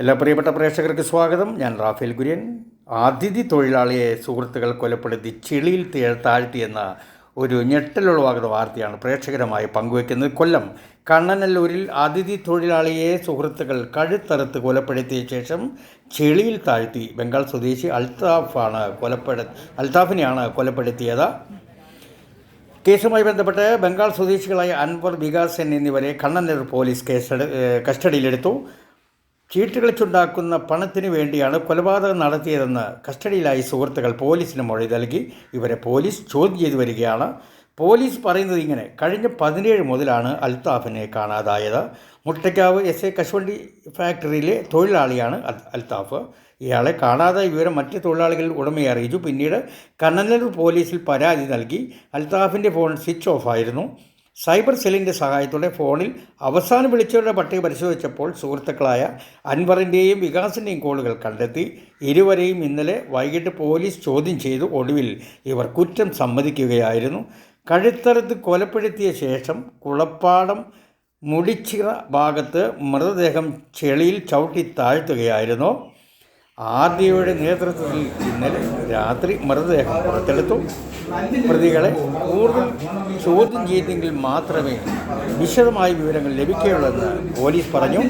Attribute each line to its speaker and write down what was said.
Speaker 1: എല്ലാ പ്രിയപ്പെട്ട പ്രേക്ഷകർക്ക് സ്വാഗതം. ഞാൻ റാഫേൽ കുര്യൻ അതിഥി തൊഴിലാളിയെ സുഹൃത്തുക്കൾ കൊലപ്പെടുത്തി ചെളിയിൽ താഴ്ത്തിയെന്ന ഒരു ഞെട്ടലുളവാകുന്ന വാർത്തയാണ് പ്രേക്ഷകരുമായി പങ്കുവയ്ക്കുന്നത് കൊല്ലം കണ്ണനല്ലൂരിൽ അതിഥി തൊഴിലാളിയെ സുഹൃത്തുക്കൾ കഴുത്തറുത്ത് കൊലപ്പെടുത്തിയ ശേഷം ചെളിയിൽ താഴ്ത്തി ബംഗാൾ സ്വദേശി അൽത്താഫാണ് കൊലപ്പെടു അൽത്താഫിനെയാണ് കൊലപ്പെടുത്തിയത്. കേസുമായി ബന്ധപ്പെട്ട് ബംഗാൾ സ്വദേശികളായ അൻവർ വികാസൻ എന്നിവരെ കണ്ണനല്ലൂർ പോലീസ് കേസെടു കസ്റ്റഡിയിലെടുത്തു. ചീട്ട് കളിച്ചുണ്ടാക്കുന്ന പണത്തിന് വേണ്ടിയാണ് കൊലപാതകം നടത്തിയതെന്ന് കസ്റ്റഡിയിലായി സുഹൃത്തുക്കൾ പോലീസിന് മൊഴി നൽകി. ഇവരെ പോലീസ് ചോദ്യം ചെയ്തു വരികയാണ്. പോലീസ് പറയുന്നത് ഇങ്ങനെ കഴിഞ്ഞ പതിനേഴ് മുതലാണ് അൽത്താഫിനെ കാണാതായത്. മുട്ടയ്ക്കാവ് എസ് എ കശുവണ്ടി ഫാക്ടറിയിലെ തൊഴിലാളിയാണ് അൽ- അൽത്താഫ്. ഇയാളെ കാണാതായ വിവരം മറ്റ് തൊഴിലാളികൾ ഉടമയെ അറിയിച്ചു. പിന്നീട് കണ്ണനല്ലൂർ പോലീസിൽ പരാതി നൽകി. അൽത്താഫിന്റെ ഫോൺ സ്വിച്ച് ഓഫ് ആയിരുന്നു. സൈബർ സെല്ലിന്റെ സഹായത്തോടെ ഫോണിൽ അവസാനം വിളിച്ചവരുടെ പട്ടിക പരിശോധിച്ചപ്പോൾ സുഹൃത്തുക്കളായ അൻവറിന്റെയും വികാസിന്റെയും കോളുകൾ കണ്ടെത്തി ഇരുവരെയും ഇന്നലെ വൈകിട്ട് പോലീസ് ചോദ്യം ചെയ്തു ഒടുവിൽ ഇവർ കുറ്റം സമ്മതിക്കുകയായിരുന്നു. കഴുത്തറുത്ത് കൊലപ്പെടുത്തിയ ശേഷം കുളപ്പാടം മുടിച്ചിറ ഭാഗത്ത് മൃതദേഹം ചെളിയിൽ ചവിട്ടി താഴ്ത്തുകയായിരുന്നു. ആദ്യയുടെ നേതൃത്വത്തിൽ ഇന്നലെ രാത്രി മൃതദേഹം പുറത്തെടുത്തു. പ്രതികളെ കൂടുതൽ ചോദ്യം ചെയ്തെങ്കിൽ മാത്രമേ വിശദമായ വിവരങ്ങൾ ലഭിക്കുകയുള്ളൂ എന്ന് പോലീസ് പറഞ്ഞു.